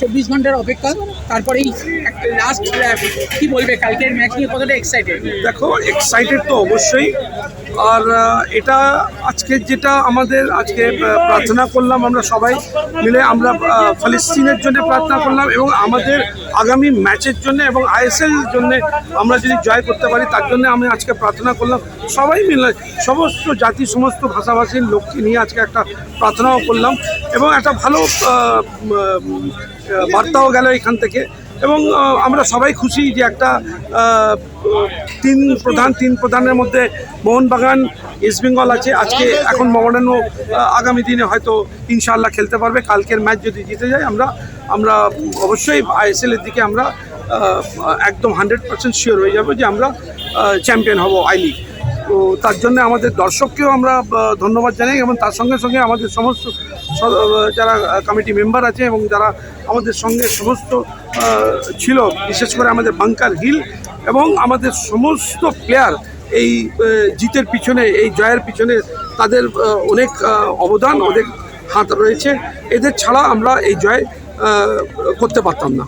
চব্বিশ ঘণ্টার অপেক্ষা, তারপরেই লাস্ট কি বলবে কালকের ম্যাচ নিয়ে? কতটা এক্সাইটেড দেখো এক্সাইটেড তো অবশ্যই। আর এটা আজকে যেটা আমাদের আজকে প্রার্থনা করলাম আমরা সবাই মিলে, আমরা ফিলিস্তিনের জন্য প্রার্থনা করলাম এবং আমাদের আগামী ম্যাচের জন্য এবং আইএসএল জন্য আমরা যদি জয় করতে পারি, তার জন্য আমি আজকে প্রার্থনা করলাম। সবাই মিলে, সমস্ত জাতি, সমস্ত ভাষাভাষীর লোককে নিয়ে আজকে একটা প্রার্থনাও করলাম এবং একটা ভালো বার্তাও গেল এখান থেকে। এবং আমরা সবাই খুশি যে একটা তিন প্রধান, তিন প্রধানের মধ্যে মোহনবাগান ইস্ট বেঙ্গল আছে। আজকে এখন মোহামেডানও আগামী দিনে হয়তো ইনশাআল্লাহ খেলতে পারবে। কালকের ম্যাচ যদি জিতে যায়, আমরা আমরা অবশ্যই আইএসএল এর দিকে আমরা একদম হান্ড্রেড পার্সেন্ট শিওর হয়ে যাব যে আমরা চ্যাম্পিয়ন হব আই লিগ তো তার জন্য আমাদের দর্শককেও আমরা ধন্যবাদ জানাই এবং তার সঙ্গে সঙ্গে আমাদের সমস্ত যারা কমিটি মেম্বার আছে এবং যারা আমাদের সঙ্গে সমস্ত ছিল, বিশেষ করে আমাদের বাংকার হিল এবং আমাদের সমস্ত প্লেয়ার এই জিতের পিছনে, এই জয়ের পিছনে তাদের অনেক অবদান, অনেক হাত রয়েছে। এদের ছাড়া আমরা এই জয় করতে পারতাম না।